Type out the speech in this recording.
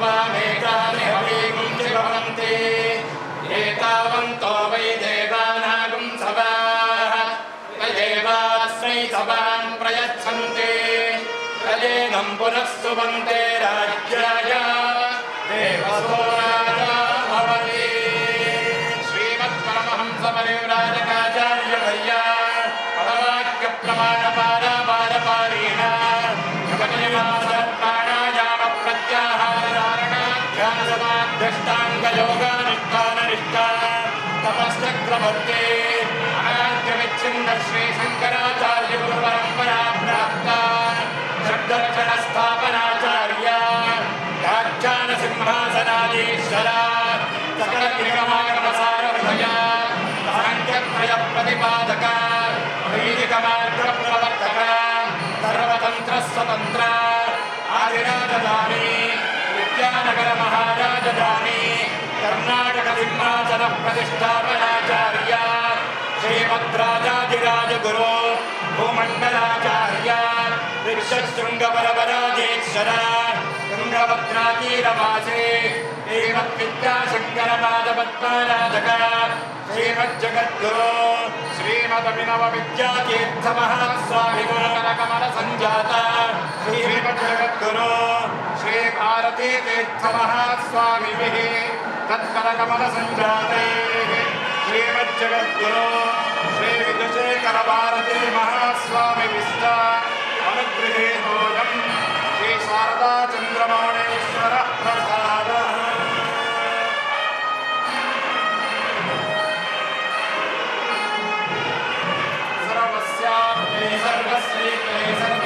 रूपामेतानि हवीगुंसि भवन्ति एतावन्तो वै देवानागुं सभाः तदेवास्मै सभान् प्रयच्छन्ति तदेनं पुनः सुवन्ते राज्याय देवसो राजा भवति श्रीमत्परमहंसपरिव्राज प्राणायामप्रत्याहारधारणाध्यानसमाध्यष्टाङ्गयोगानुष्ठाननिष्ठा तपश्चक्रवर्ते अनाद्यविच्छिन्न श्रीशङ्कराचार्यगुरुपरम्परा प्राप्ता षड्दर्शनस्थापनाचार्य व्याख्यानसिंहासनादीश्वरा सकलनिगमागमसारहृदय साङ्ख्यत्रय प्रतिपादक वैदिकमार्गप्रवर्तक सर्वतन्त्रस्वतन्त्र आदिराजधानी विद्यानगर राजाधिराजगुरो भूमण्डलाचार्य ऋक्षशृङ्गपरपराजेश्वर तुङ्गभद्रातीरवासे श्रीमद्विद्याशङ्करपादपद्माराधक श्रीमज्जगद्गुरो श्रीमदभिनवविद्यातीर्थमहास्वामिगुरुकरकमलसञ्जाता श्रीमज्जगद्गुरो श्रीभारतीतीर्थमहास्वामिभिः तत्करकमलसञ्जातेः जगद्गुरो श्रीविदुशेखरभारती महास्वामिविष्टा अनुगृहेतोऽयं श्रीशारदाचन्द्रमौणेश्वरः प्रसादः सर्वस्याप्ते सर्वस्यैकले सर्व